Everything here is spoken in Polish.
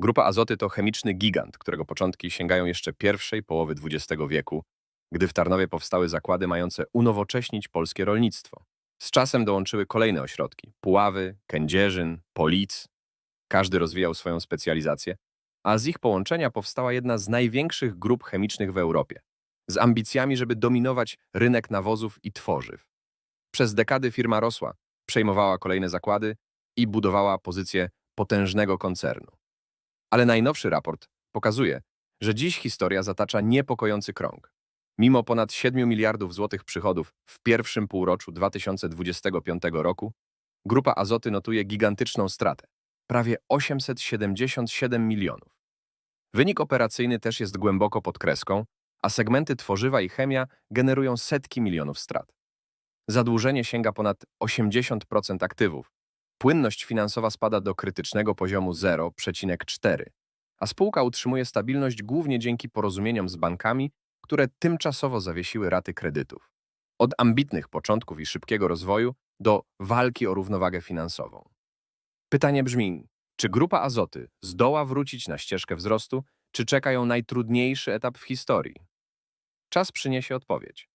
Grupa Azoty to chemiczny gigant, którego początki sięgają jeszcze pierwszej połowy XX wieku, gdy w Tarnowie powstały zakłady mające unowocześnić polskie rolnictwo. Z czasem dołączyły kolejne ośrodki – Puławy, Kędzierzyn, Polic. Każdy rozwijał swoją specjalizację, a z ich połączenia powstała jedna z największych grup chemicznych w Europie, z ambicjami, żeby dominować rynek nawozów i tworzyw. Przez dekady firma rosła, przejmowała kolejne zakłady i budowała pozycję potężnego koncernu. Ale najnowszy raport pokazuje, że dziś historia zatacza niepokojący krąg. Mimo ponad 7 miliardów złotych przychodów w pierwszym półroczu 2025 roku, grupa Azoty notuje gigantyczną stratę prawie 877 milionów. Wynik operacyjny też jest głęboko pod kreską, a segmenty tworzywa i chemia generują setki milionów strat. Zadłużenie sięga ponad 80% aktywów. Płynność finansowa spada do krytycznego poziomu 0,4, a spółka utrzymuje stabilność głównie dzięki porozumieniom z bankami, które tymczasowo zawiesiły raty kredytów. Od ambitnych początków i szybkiego rozwoju do walki o równowagę finansową. Pytanie brzmi, czy grupa Azoty zdoła wrócić na ścieżkę wzrostu, czy czeka ją najtrudniejszy etap w historii? Czas przyniesie odpowiedź.